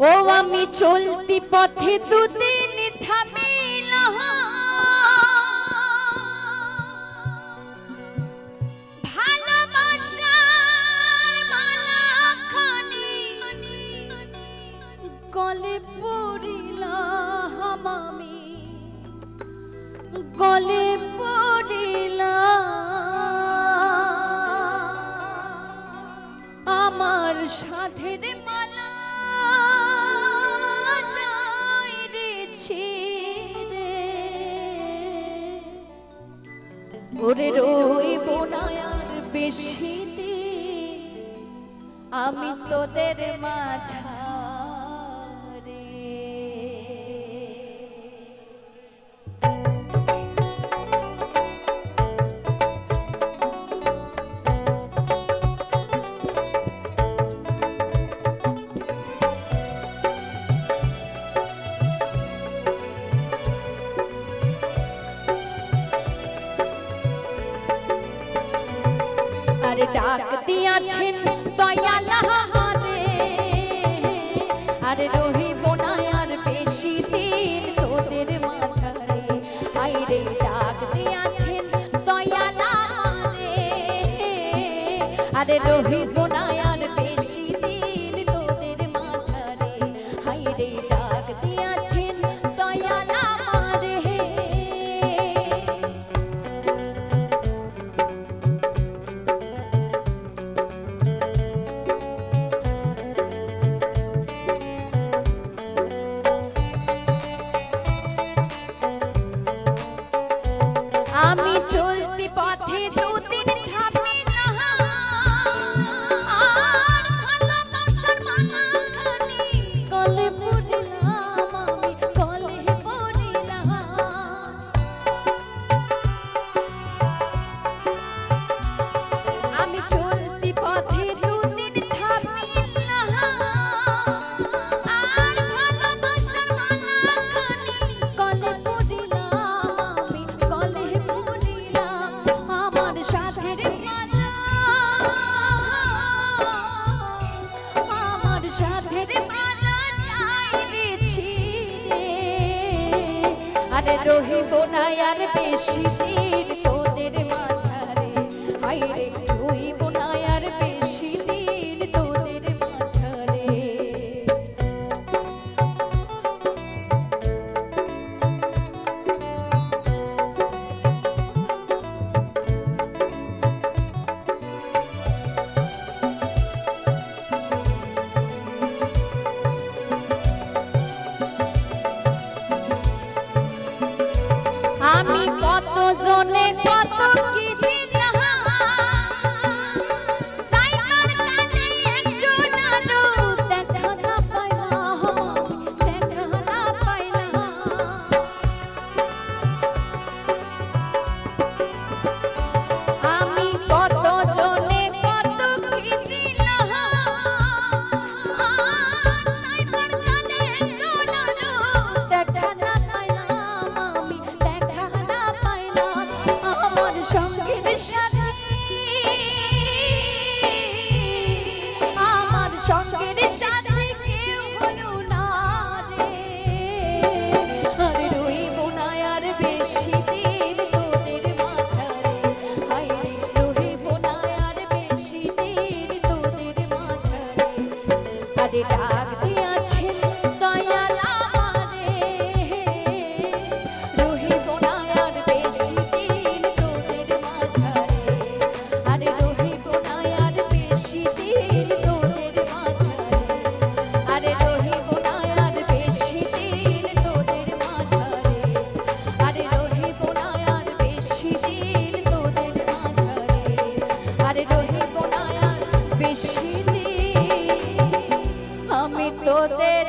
ও আমি চলতি পথে দুদিন থামিল। গলে পড়িলাম আমি। গলে পড়িলাম আমার সাথের মালা ওরে রইব বোনায়ার আর বেশি আমি তোদের মাঝা ডাক দিয়াছেন দয়াল আমারে আর রহিব না আর বেশি দিন তোদের মাঝারে। আইরে ডাক দিয়াছেন দয়াল আমারে আর রহিব রহিব না আর বেশি দিন জীবনে Soteria.